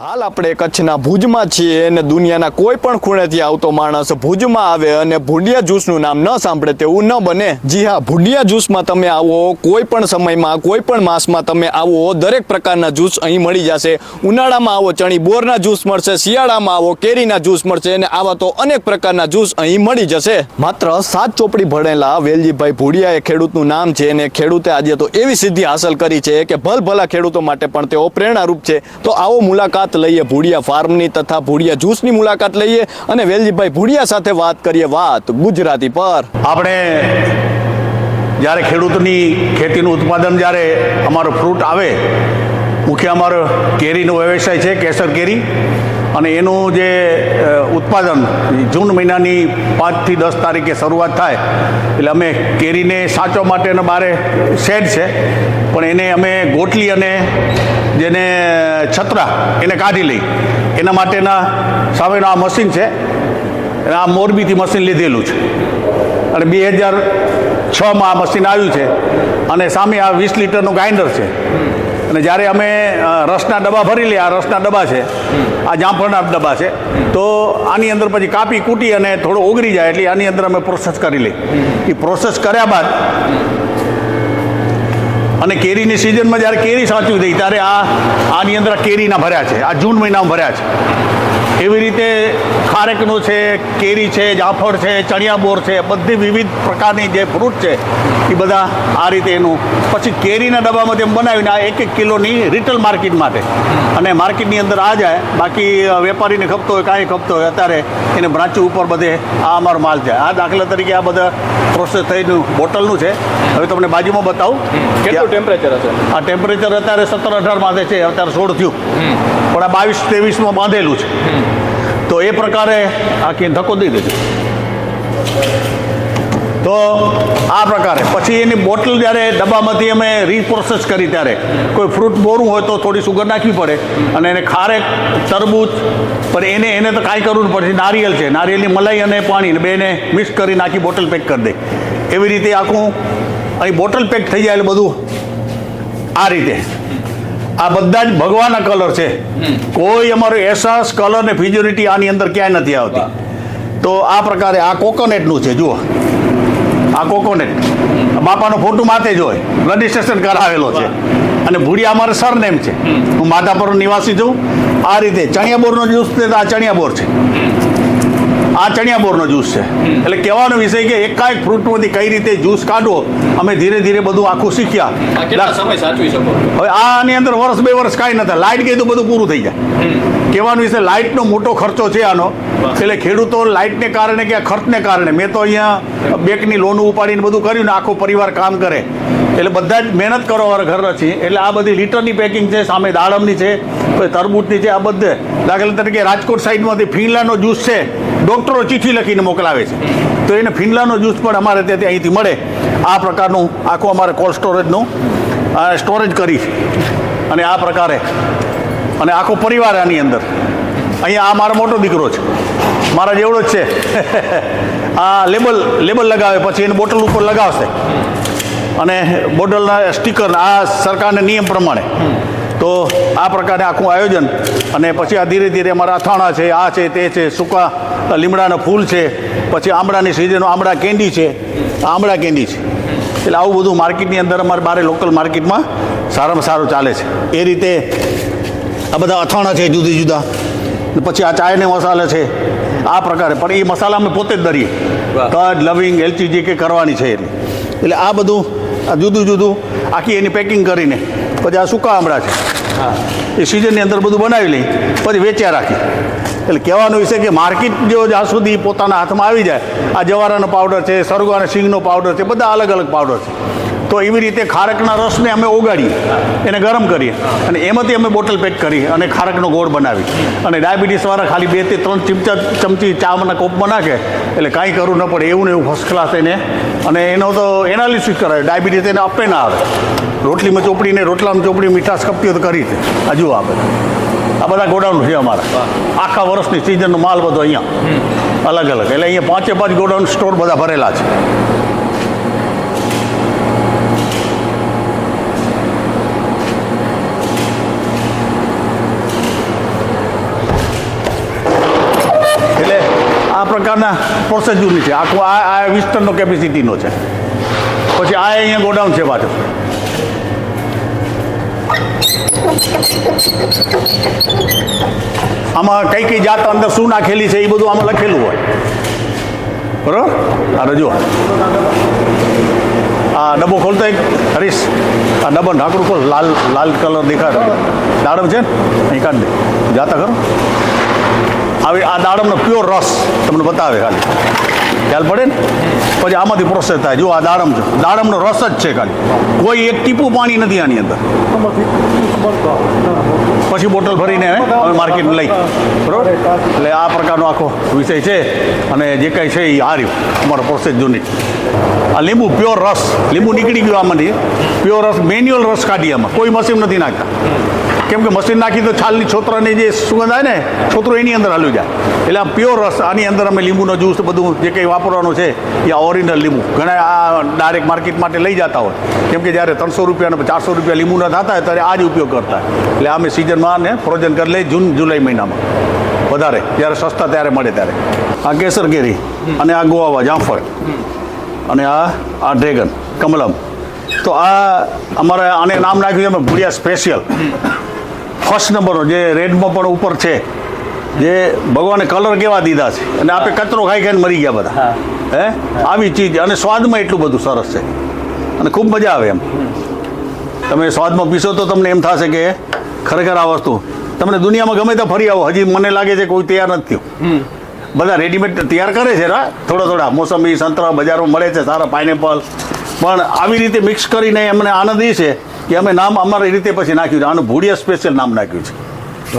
હાલ આપણે કચ્છના ભુજમાં છીએ અને દુનિયાના કોઈ પણ ખૂણેથી આવતો માણસ ભુજમાં આવે અને ભુડિયા જ્યુસનું નામ ન સાંભળે તેવું ન બને. જી હા, ભુડિયા જ્યુસમાં તમે આવો, કોઈ પણ સમયમાં, કોઈ પણ માસમાં તમે આવો, દરેક પ્રકારના જ્યુસ અહીં મળી જશે. ઉનાળામાં આવો, ચણી બોરના જ્યુસ મળશે, શિયાળામાં આવો, કેરીના જ્યુસ મળશે અને આવા તો અનેક પ્રકારના જ્યુસ અહીં મળી જશે. માત્ર સાત ચોપડી ભણેલા વેલજીભાઈ ભુડિયા એ ખેડૂતનું નામ છે અને ખેડૂતે આજે તો એવી સિદ્ધિ હાંસલ કરી છે કે ભલભલા ખેડૂતો માટે પણ તેઓ પ્રેરણારૂપ છે. તો આવો મુલાકાત લઈએ, ભૂડિયા ફાર્મની તથા ભૂડિયા જ્યુસની મુલાકાત લઈએ અને વેલજીભાઈ ભૂડિયા સાથે વાત કરીએ વાત ગુજરાતી પર. આપણે જ્યારે ખેડૂતની ખેતીનું ઉત્પાદન જ્યારે અમારો ફ્રૂટ આવે, મુખ્ય અમારો કેરીનો વ્યવસાય છે, કેસર કેરી. અને એનું જે ઉત્પાદન જૂન મહિનાની પાંચથી દસ તારીખે શરૂઆત થાય, એટલે અમે કેરીને સાચવા માટેનો બારે શેડ છે, પણ એને અમે ગોટલી અને જેને છત્રા એને કાઢી લઈ. એના માટેના સામેનું આ મશીન છે. અને આ મોરબીથી મશીન લીધેલું છે. અને બે હજાર છમાં આ મશીન આવ્યું છે. અને સામે આ વીસ લીટરનું ગ્રાઇન્ડર છે. અને જ્યારે અમે રસના ડબ્બા ભરી લઈએ, આ રસના ડબ્બા છે. આ જામફળના ડબ્બા છે. તો આની અંદર પછી કાપી, કૂટી અને થોડો ઓગળી જાય એટલે આની અંદર અમે પ્રોસેસ કરી લઈએ. એ પ્રોસેસ કર્યા બાદ અને કેરીની સિઝનમાં જ્યારે કેરી સાચવી દઈ, ત્યારે આ આની અંદર કેરીના ભર્યા છે. આ જૂન મહિનામાં ભર્યા છે. એવી રીતે ખારેકનું છે કેરી છે જાફળ છે ચણિયાબોર છે બધી વિવિધ પ્રકારની જે ફ્રૂટ છે એ બધા આ રીતે એનું પછી કેરીના ડબ્બામાં તેમ બનાવીને આ એક એક કિલોની રિટેલ માર્કેટ માટે. અને માર્કેટની અંદર આ જાય બાકી વેપારીને ખપતો હોય કાંઈ ખપતો હોય અત્યારે એને બ્રાંચો ઉપર બધે આ અમારો માલ જાય. આ દાખલા તરીકે આ બધા પ્રોસેસ થઈનું બોટલનું છે. હવે તમને બાજુમાં બતાવું કેટલું ટેમ્પરેચર હશે? આ ટેમ્પરેચર અત્યારે સત્તર અઢાર માથે છે અત્યારે સોળ થયું. પણ આ બાવીસ ત્રેવીસમાં બાંધેલું છે. તો એ પ્રકારે આખી ધક્કો દઈ દેજો. તો આ પ્રકારે. પછી એની બોટલ જ્યારે ડબ્બામાંથી અમે રીપ્રોસેસ કરી ત્યારે, કોઈ ફ્રૂટ બોરું હોય તો થોડી સુગર નાખવી પડે અને એને ખારેક તરબૂચ, પણ એને એને તો કાંઈ કરવું પડે. નારિયેલ છે. નારિયેલની મલાઈ અને પાણી બે બેને મિક્સ કરી નાખી બોટલ પેક કરી દે. એવી રીતે આખું અહીં બોટલ પેક થઈ જાય એટલે બધું આ રીતે. આ બધા જ ભગવાનના કલર છે. કોઈ અમારો એહસાસ કલર ને ફિજોરિટી આની અંદર ક્યાંય નથી આવતી. તો આ પ્રકારે આ કોકોનેટનું છે જુઓ. આ કોકોનેટ બાપાનો ફોટો માથે જ હોય. રજીસ્ટ્રેશન કરાવેલો છે. અને ભૂડિયા અમારે સરનેમ છે. હું માધાપર નિવાસી છું. આ રીતે ચણિયાબોરનો જ્યુસ તો આ ચણિયાબોર છે. આ ચણિયા બોરનો જ્યુસ છે. એટલે કહેવાનો વિષય કે એકાએક ફ્રૂટમાંથી કઈ રીતે જ્યુસ કાઢવો અમે ધીરે ધીરે બધું આખું શીખ્યા. સમય સાચવી શકો? હવે આની અંદર વર્ષ બે વર્ષ કાંઈ નથી લાઇટ ગઈ તો બધું પૂરું થઈ જાય. કહેવાનું વિશે લાઇટનો મોટો ખર્ચો છે આનો. એટલે ખેડૂતો લાઇટને કારણે કે આ ખર્ચને કારણે મેં તો અહીંયા બેંકની લોન ઉપાડીને બધું કર્યું ને આખો પરિવાર કામ કરે. એટલે બધા જ મહેનત કરવાવાળા ઘર છે એટલે આ બધી લીટરની પેકિંગ છે સામે દાડમની છે તરબૂચની છે આ બધે. દાખલા તરીકે રાજકોટ સાઈડમાંથી ફીંગલાનો જ્યુસ છે. ડૉક્ટરો ચિઠ્ઠી લખીને મોકલાવે છે. તો એને ફિનલાનો જ્યુસ પણ અમારે ત્યાં અહીંથી મળે. આ પ્રકારનું આખું અમારે કોલ્ડ સ્ટોરેજનું સ્ટોરેજ કરી અને આ પ્રકારે. અને આખો પરિવાર આની અંદર. અહીંયા આ મારો મોટો દીકરો છે. મારા જેવડો જ છે. આ લેબલ લેબલ લગાવે, પછી એને બોટલ ઉપર લગાવશે. અને બોટલના સ્ટીકર આ સરકારના નિયમ પ્રમાણે. તો આ પ્રકારે આખું આયોજન અને પછી આ ધીરે ધીરે અમારા અથાણા છે આ છે તે છે સૂકા લીમડાના ફૂલ છે પછી આમળાની સિઝન આમળા કેન્ડી છે આમળા કેન્ડી છે. એટલે આવું બધું માર્કેટની અંદર અમારે બારે લોકલ માર્કેટમાં સારામાં સારું ચાલે છે. એ રીતે આ બધા અથાણા છે જુદી જુદા. પછી આ ચાયને મસાલા છે આ પ્રકારે. પણ એ મસાલા અમે પોતે જ દરીએ. તજ લવિંગ એલચીજી કે કરવાની છે એટલે આ બધું આ જુદું જુદું. આખી એની પેકિંગ કરીને. પછી આ સૂકા આમળા છે. એ સિઝનની અંદર બધું બનાવી લઈ પછી વેચ્યા રાખી. એટલે કહેવાનું વિશે કે માર્કેટ જો જ્યાં સુધી પોતાના હાથમાં આવી જાય આ જવારાનો પાવડર છે સરગો અને સિંગનો પાવડર છે બધા અલગ અલગ પાવડર છે. તો એવી રીતે ખારકના રસને અમે ઓગાળીએ એને ગરમ કરીએ અને એમાંથી અમે બોટલ પેક કરી અને ખારકનો ગોળ બનાવી અને ડાયાબિટીસવાળા ખાલી બેથી ત્રણ ચમચા ચમચી ચાના કોપમાં નાખે એટલે કાંઈ કરવું ન પડે એવું ને એવું ફર્સ્ટ ક્લાસ એને. અને એનો તો એનાલિસિસ કરાવે ડાયાબિટીસ એને આપે ના આવે. રોટલીમાં ચોપડીને રોટલામાં ચોપડી મીઠાશ કપતી હોય તો કરી છે હજુ આપે આ બધા ગોડાઉન છે અમારા. આખા વર્ષની સિઝનનો માલ બધો અહીંયા. અલગ અલગ. એટલે અહીંયા પાંચે પાંચ ગોડાઉન સ્ટોર બધા ભરેલા છે આ પ્રકારના પ્રોસેસ જૂની છે. આખું આ આ વીસ કેપેસિટીનો છે. પછી આ અહીંયા ગોડાઉન છે પાછું. આમાં કઈ કઈ જાત અંદર શું નાખેલી છે એ બધું આમાં લખેલું હોય. બરોબર? આ રજૂ આ ડબ્બો ખોલતો એક. હરીશ, આ ડબ્બો ઢાંકણું ખોલ. લાલ લાલ કલર દેખાય દાડમ છે ને? અહીં કાઢ દે. જાતા કરો. આવી આ દાડમનો પ્યોર રસ તમને બતાવે ખાલી. ખ્યાલ પડે ને? પછી આમાંથી પ્રોસેસ થાય. જો આ દાડમ છે. દાડમનો રસ જ છે ખાલી. કોઈ એક ટીપું પાણી નથી આની અંદર. પછી બોટલ ભરીને અમે માર્કેટ લઈ. બરોબર? એટલે આ પ્રકારનો આખો વિષય છે. અને જે કંઈ છે એ હાર્યું અમારો પ્રોસેસ જૂની આ લીંબુ પ્યોર રસ. લીંબુ નીકળી ગયું આમાંથી. પ્યોર રસ મેન્યુઅલ રસ કાઢી આમાં. કોઈ મશીન નથી નાખતા. કેમ કે મશીન નાખી તો છાલની છોતરાની જે સુગંધ આવે ને, છોતરો એની અંદર હાલ્યું જાય. એટલે આમ પ્યોર રસ, આની અંદર અમે લીંબુનો જ્યુસ બધું જે કંઈ વાપરવાનું છે, એ આ ઓરિજિનલ લીંબુ. ઘણા આ ડાયરેક્ટ માર્કેટ માટે લઈ જતા હોય. કેમ કે જ્યારે ત્રણસો રૂપિયા ચારસો રૂપિયા લીંબુના થતા હોય, ત્યારે આ જ ઉપયોગ કરતા એટલે અમે સિઝનમાં ને ફ્રોઝન કરી લઈ, જૂન, જુલાઈ મહિનામાં. વધારે. જ્યારે સસ્તા, ત્યારે મળે ત્યારે. આ કેસર કેરી અને આ ગોવા જામફળ. અને આ આ ડ્રેગન કમલમ. તો આ અમારે આને નામ નાખ્યું છે અમે ભૂડિયા સ્પેશિયલ ફર્સ્ટ નંબરનો જે રેડમાં પણ ઉપર છે જે ભગવાને કલર કેવા દીધા છે અને આપણે કચરો ખાઈ ખાઈને મરી ગયા બધા. હે. આવી ચીજ અને સ્વાદમાં એટલું બધું સરસ છે. અને ખૂબ મજા આવે એમ. તમે સ્વાદમાં પીશો તો તમને એમ થશે કે ખરેખર આ વસ્તુ. તમને દુનિયામાં ગમે ત્યાં ફરી આવો હજી મને લાગે છે કોઈ તૈયાર નથી થયું. બધા રેડીમેડ તૈયાર કરે છે રા? થોડા થોડા. મોસંબી સંતરા બજારમાં મળે છે સારા પાઇનેપલ પણ આવી રીતે મિક્સ કરીને એમને આનંદ એ છે કે અમે નામ અમારી રીતે પછી નાખ્યું છે. આનું ભૂડિયા સ્પેશિયલ નામ નાખ્યું છે.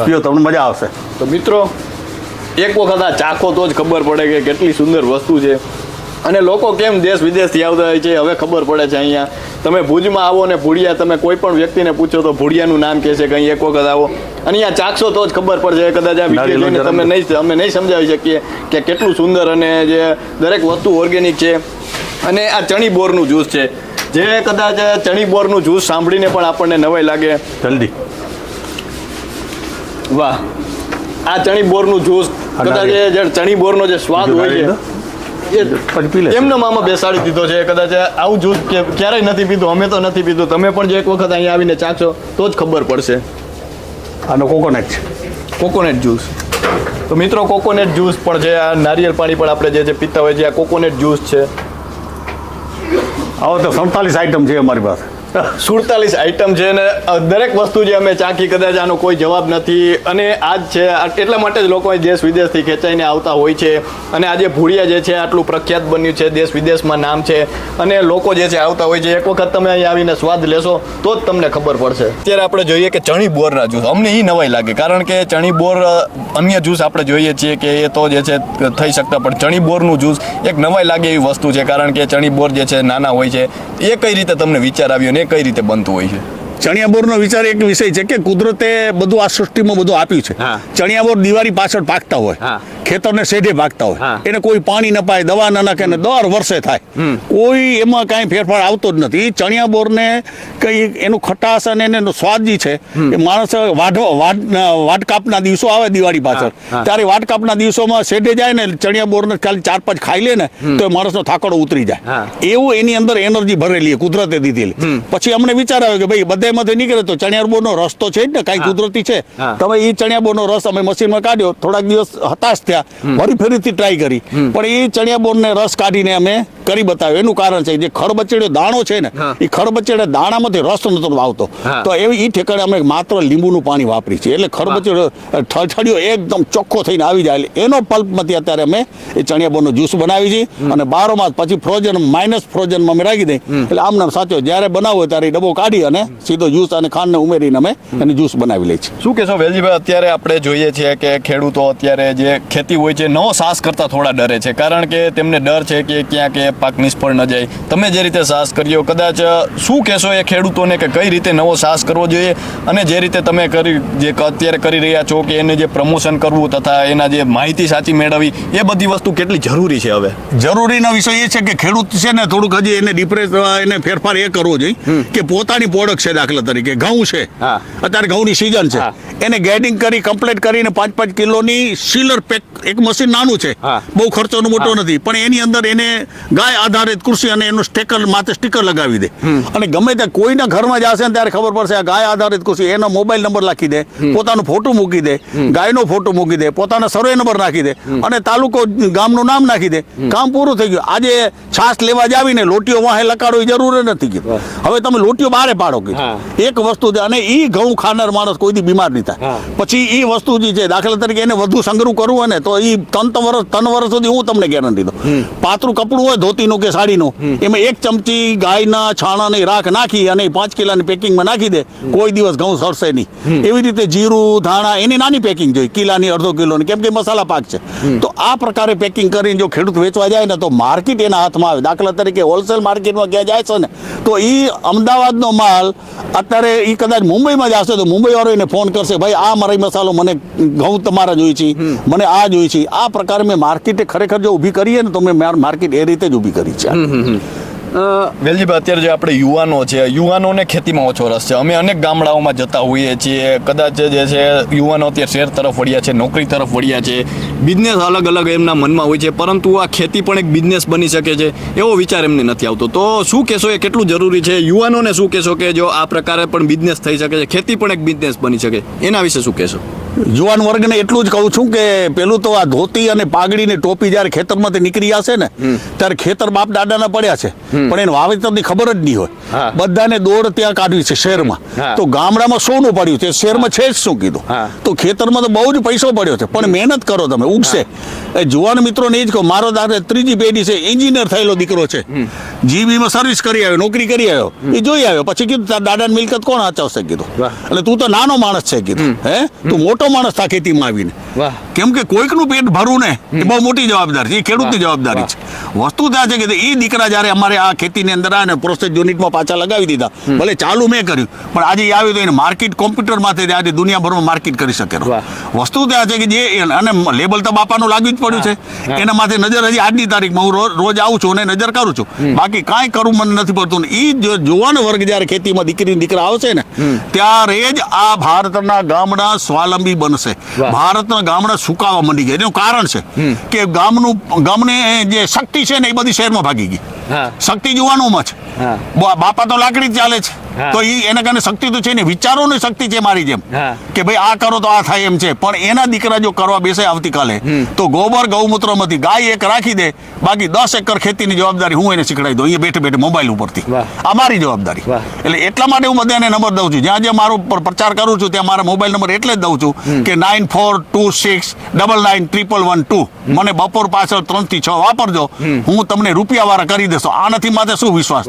પીઓ તમને મજા આવશે. તો મિત્રો એક વખત આ ચાખો તો જ ખબર પડે કે કેટલી સુંદર વસ્તુ છે. અને લોકો કેમ દેશ વિદેશથી આવતા હોય છે હવે ખબર પડે છે અહીંયા. તમે ભુજમાં આવો ને ભૂડિયા તમે કોઈ પણ વ્યક્તિને પૂછો તો ભૂડિયાનું નામ કહે છે કે અહીં એક વખત આવો. અને અહીંયા ચાખશો તો જ ખબર પડશે. કદાચ આ વીડિયો નારિયેળનું તમે નહીં અમે નહીં સમજાવી શકીએ કે કેટલું સુંદર અને જે દરેક વસ્તુ ઓર્ગેનિક છે. અને આ ચણી બોરનું જ્યુસ છે. જે કદાચ ચણી બોરનું જ્યુસ સાંભળીને પણ આપણને નવાઈ લાગે. જલ્દી. વાહ. આ ચણી બોરનું જ્યુસ કદાચ જે ચણી બોરનો જે સ્વાદ હોય છે એમનો મામા બેસાડી દીધો છે કદાચ આવું જ્યુસ કે ક્યારેય નથી પીધું અમે તો નથી પીધું. તમે પણ જો એક વખત અહીંયા આવીને ચાખશો તો જ ખબર પડશે. આનો કોકોનટ છે. Coconut juice. તો મિત્રો કોકોનટ જ્યુસ પણ છે આ નારિયેળ પાણી પણ આપણે જે પીતા હોય છે આ કોકોનટ જ્યુસ છે. આવો તો સડતાલીસ આઈટમ છે અમારી પાસે. સુડતાલીસ આઈટમ છે અને દરેક વસ્તુ જે અમે ચાખી, કદાચ આનો કોઈ જવાબ નથી. અને આ જ છે એટલા માટે જ લોકો દેશ વિદેશથી ખેંચાઈને આવતા હોય છે. અને આજે ભૂડિયા જે છે, આટલું પ્રખ્યાત બન્યું છે, દેશ વિદેશમાં નામ છે. અને લોકો જે છે, આવતા હોય છે, એક વખત તમે અહીં આવીને સ્વાદ લેશો, તો જ તમને ખબર પડશે. અત્યારે આપણે જોઈએ કે ચણી બોરના જ્યુસ અમને એ નવાઈ લાગે, કારણ કે ચણી બોર અન્ય જ્યુસ આપણે જોઈએ છીએ કે એ તો જે છે, થઈ શકતા, પણ ચણી બોરનું જ્યુસ એક નવાઈ લાગે એવી વસ્તુ છે, કારણ કે ચણી બોર જે છે, નાના હોય છે. એ કઈ રીતે તમને વિચાર આવ્યો? એ કઈ રીતે બનતું હોય છે? ચણિયાબોરનો વિચાર એક વિષય છે કે કુદરતે બધું આ સૃષ્ટિમાં બધું આપ્યું છે. ચણિયાબોર દિવાળી પાછળ પાકતા હોય. ખેતરને શેઢે ભાગતા હોય. એને કોઈ પાણી ન પાય દવા ન નાખે ને દર વર્ષે થાય. કોઈ એમાં કાંઈ ફેરફાર આવતો જ નથી. ચણિયા બોરને કઈ એનું ખટાશ અને એનો સ્વાદ જે છે એ માણસ વાઢો વાટકાપના દિવસો આવે દિવાળી પાછળ. ત્યારે વાટકાપના દિવસોમાં શેઢે જાય ને ચણિયા બોરને ખાલી ચાર પાંચ ખાઈ લે ને તો એ માણસનો થાકડો ઉતરી જાય. એવું એની અંદર એનર્જી ભરેલી કુદરતે દીધેલી. પછી અમને વિચાર આવ્યો કે ભાઈ બધામાંથી નીકળે તો ચણિયારબોરનો રસ તો છે જ ને કાંઈ કુદરતી છે. તમે એ ચણિયાબોરનો રસ અમે મશીનમાં કાઢ્યો. થોડાક દિવસ હતાશ થયા. ફરી ફરીથી ટ્રાય કરી. પણ એ ચણિયાબોરને રસ કાઢીને અમે કરી બતાવ્યો. એનું કારણ છે જે ખરબચેડ્યો દાણો છે ને એ ખરબચેડે દાણામાંથી રસ નતો આવતો. તો એવી એ ઠેકાણે અમે માત્ર લીંબુનું પાણી વાપરી છે એટલે ખરબચેડો ઠળઠળ્યો એકદમ ચોખ્ખો થઈને આવી જાય. એટલે એનો પલ્પમાંથી અત્યારે અમે એ ચણિયાબોરનો જ્યુસ બનાવી છે અને બારોમાસ પછી ફ્રોઝન માઇનસ ફ્રોઝનમાં અમે રાખી દઈએ. એટલે આમ નામ સાચો જ્યારે બનાવો ત્યારે એ ડબ્બો કાઢી અને સીધો જ્યુસ અને ખાંડને ઉમેરીને અમે એને જ્યુસ બનાવી લઈએ છીએ. શું કહેશો વેલજીભાઈ? અત્યારે આપણે જોઈએ છીએ કે ખેડૂતો અત્યારે જે ખેતી હોય છે. નવો સાહસ કરતા થોડા ડરે છે. કારણ કે તેમને ડર છે કે ક્યાં એ પાક નિષ્ફળ ન જાય. તમે જે રીતે સાહસ કર્યો કદાચ શું કહેશો એ ખેડૂતોને કે કઈ રીતે નવો સાહસ કરવો જોઈએ? અને જે રીતે તમે કરી જે અત્યારે કરી રહ્યા છો કે એને જે પ્રમોશન કરવું તથા એના જે માહિતી સાચી મેળવવી એ બધી વસ્તુ કેટલી જરૂરી છે હવે? જરૂરીનો વિષય એ છે કે ખેડૂત છે ને થોડુંક હજી એને ડિપ્રેસ એને ફેરફાર એ કરવો જોઈએ કે પોતાની પ્રોડક્ટ છે દાખલા તરીકે. ઘઉં છે. હા. અત્યારે ઘઉંની સિઝન છે. એને ગેડિંગ કરી કમ્પ્લીટ કરીને પાંચ પાંચ કિલોની સીલર પેક એક મશીન નાનું છે. બહુ ખર્ચોનો મોટો નથી. પણ એની અંદર એને ગાય આધારિત કૃષિ અને એનું સ્ટેકર માથે સ્ટીકર લગાવી દે. અને ગમે ત્યાં કોઈના ઘરમાં જશે ને ત્યારે ખબર પડશે આ ગાય આધારિત કૃષિ એનો મોબાઈલ નંબર લખી દે પોતાનો ફોટો મૂકી દે ગાયનો ફોટો મૂકી દે પોતાના સર્વે નંબર નાખી દે અને તાલુકો ગામનું નામ નાખી દે. કામ પૂરું થઈ ગયું. આજે છાસ લેવા જાવીને લોટીઓ વાહે લગાડો એ જરૂર નથી કીધું હવે તમે લોટીઓ બારે પાડો કીધું એક વસ્તુ છે અને એ ઘઉં ખાનાર માણસ કોઈ દી બીમાર નહીં થાય. પછી એ વસ્તુ જે છે દાખલા તરીકે એને વધુ સંગ્રહ કરવું હોય ને તો એ ત્રણ ત્રણ વર્ષ ત્રણ વર્ષ સુધી હું તમને ગેરંટી દઉં. પાતળું કપડું હોય ધોતીનું કે સાડીનું એમાં એક ચમચી ગાયના છાણાની રાખ નાખી અને પાંચ કિલાની પેકિંગમાં નાખી દે. કોઈ દિવસ ઘઉં સરસે નહીં. એવી રીતે જીરું ધાણા એની નાની પેકિંગ જોઈએ કિલાની અડધો કિલોની કેમ કે મસાલા પાક છે. તો આ પ્રકારે પેકિંગ કરીને જો ખેડૂત વેચવા જાય ને તો માર્કેટ એના હાથમાં આવે. દાખલા તરીકે હોલસેલ માર્કેટમાં ક્યાં જાય છે ને તો એ અમદાવાદનો માલ અત્યારે એ કદાચ મુંબઈમાં જશે તો મુંબઈ વાળો એને ફોન કરશે ભાઈ આ મરાઈ મસાલો મને ઘઉં તમારા જોઈએ છે. મને આ જોઈ છે. આ પ્રકારે મેં માર્કેટે ખરેખર જો ઊભી કરીએ ને તો મેં માર- માર્કેટ એ રીતે જ ઊભી કરી છે. વેલજીભાઈ અત્યારે જે આપણે યુવાનો છે યુવાનોને ખેતીમાં ઓછો રસ છે. અમે અનેક ગામડાઓમાં જતા હોઈએ છીએ. કદાચ જે છે યુવાનો અત્યારે શહેર તરફ વળ્યા છે નોકરી તરફ વળ્યા છે. બિઝનેસ અલગ અલગ એમના મનમાં હોય છે પરંતુ આ ખેતી પણ એક બિઝનેસ બની શકે છે એવો વિચાર એમને નથી આવતો. તો શું કહેશો એ કેટલું જરૂરી છે? યુવાનોને શું કહેશો કે જો આ પ્રકારે પણ બિઝનેસ થઈ શકે છે ખેતી પણ એક બિઝનેસ બની શકે? એના વિશે શું કહેશો? જુવાન વર્ગને એટલું જ કહું છું કે પેલું તો આ ધોતી અને પાઘડી ને ટોપી જ્યારે ખેતરમાંથી નીકળી જશે ને ત્યારે ખેતર બાપ દાદાના પડ્યા છે. પણ એને વાવેતરની ખબર જ નહીં હોય. બધાને દોડ ત્યાં કાઢવી છે શહેરમાં તો ગામડામાં સોનું પડ્યું છે શહેરમાં છે જ શું કીધું? તો ખેતરમાં તો બહુ જ પૈસો પડ્યો છે પણ મહેનત કરો તમે ઉગશે. એ જુવાન મિત્રોને એ જ કહો મારો દાદા ત્રીજી પેઢી છે એન્જિનિયર થયેલો દીકરો છે. જીબીમાં સર્વિસ કરી આવ્યો નોકરી કરી આવ્યો. એ જોઈ આવ્યો પછી કીધું તારા દાદાની મિલકત કોણ આચવશે કીધું. એટલે તું તો નાનો માણસ છે કીધું હે? તું મોટો માણસ થા ખેતીમાં આવીને. કેમ કે કોઈકનું પેટ ભરવું ને એ બહુ મોટી જવાબદારી છે. એ ખેડૂતની જવાબદારી છે. વસ્તુ ત્યાં છે કે એ દીકરા જ્યારે અમારે આ ખેતીની અંદર આવે ને પ્રોસેસ યુનિટમાં પાછા લગાવી દીધા. ભલે ચાલુ મેં કર્યું પણ આજે આવ્યું તો એને માર્કેટ કોમ્પ્યુટરમાંથી આજે દુનિયાભરમાં માર્કેટ કરી શકે વસ્તુ ત્યાં છે કે જે અને લેબલ તો બાપાનું લાગુ જ પડ્યું છે. એના માથે નજર હજી આજની તારીખમાં હું રોજ આવું છું અને નજર કરું છું. બાકી કાંઈ કરવું મને નથી પડતું. એ જોવાનો વર્ગ જ્યારે ખેતીમાં દીકરી દીકરા આવશે ને ત્યારે જ આ ભારતના ગામડા સ્વાવલંબી બનશે વાહ. ભારતના ગામડા સુકાવા માંડી ગયા એનું કારણ છે કે ગામનું ગામને જે શક્તિ છે ને એ બધી શહેરમાં ભાગી ગઈ શક્તિ યુવાનોમાં છે. બાપા તો લાકડી જ ચાલે છે. તો એ એના કારણે શક્તિ તો છે ને વિચારોની શક્તિ છે મારી જેમ. કે ભાઈ આ કરો તો આ થાય એમ છે. પણ એના દીકરા જો કરવા બેસે આવતીકાલે તો ગોબર ગૌમૂત્રમાંથી ગાય એક રાખી દે બાકી દસ એકર ખેતીની જવાબદારી હું એને શીખડાવી દઉં. અહીંયા બેઠે બેઠે મોબાઈલ ઉપરથી. આ મારી જવાબદારી. એટલે એટલા માટે હું બધાને નંબર દઉં છું. જ્યાં જ્યાં મારો પર- પ્રચાર કરું છું ત્યાં મારા મોબાઈલ નંબર એટલે જ દઉં છું કે nine four two six double nine triple one two. મને બપોર પાછળ ત્રણથી છ વાપરજો. હું તમને રૂપિયા વાળા કરી દેશો. આનાથી માથે શું વિશ્વાસ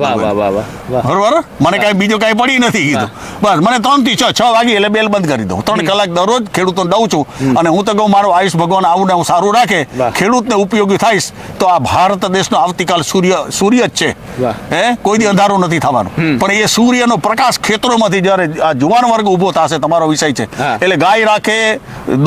બરોબર? મને કાંઈ બીજું કાંઈ પડી નથી કીધું. બસ મને ત્રણથી છ છ વાગી એટલે બેલ બંધ કરી દઉં. ત્રણ કલાક દરરોજ ખેડૂતોને દઉં છું. અને હું તો કહું મારો આયુષ ભગવાન આવું ને હું સારું રાખે. ખેડૂતને ઉપયોગી થાઈશ તો આ ભારત દેશનો આવતીકાલ સૂર્ય સૂર્ય જ છે. હે? કોઈ દી અંધારું નથી થવાનું. પણ એ સૂર્યનો પ્રકાશ ખેતરોમાંથી જ્યારે આ જુવાન વર્ગ ઊભો થશે તમારો વિષય છે. એટલે ગાય રાખે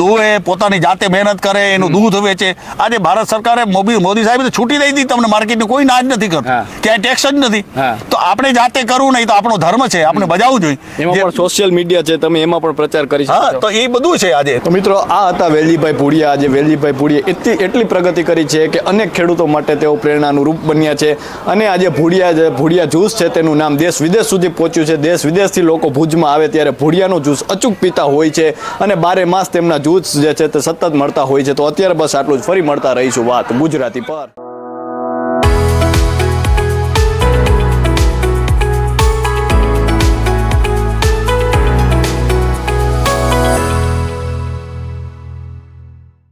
દોવે પોતાની જાતે મહેનત કરે એનું દૂધ વેચે. આજે ભારત સરકારે મોદી મોદી સાહેબ છૂટી દઈ દીધી તમને માર્કેટની કોઈ ના જ નથી કરતું. ક્યાંય ટેક્સ જ નથી. તો આપણે જાતે કરવું નહીં તો આપણો ધર્મ છે આપણે બજાવવું જોઈએ. એમાં પણ સોશિયલ મીડિયા છે તમે એમાં પણ પ્રચાર કરી શકો હા તો એ બધું છે આજે. તો મિત્રો આ હતા વેલજીભાઈ પુડિયા આજે વેલજીભાઈ પુડિયા એટલી એટલી પ્રગતિ કરી છે કે અનેક ખેડૂતો માટે તેઓ પ્રેરણાનું રૂપ બન્યા છે. અને આજે ભૂડિયા જે ભૂડિયા જ્યુસ છે તેનું નામ દેશ વિદેશ સુધી પહોંચ્યું છે. દેશ વિદેશથી લોકો ભુજમાં આવે ત્યારે ભૂડિયાનો જ્યુસ અચૂક પીતા હોય છે અને બારે માસ તેમના જ્યુસ જે છે તે સતત મળતા હોય છે. તો અત્યારે બસ આટલું જ. ફરી મળતા રહીશું વાત ગુજરાતી પર.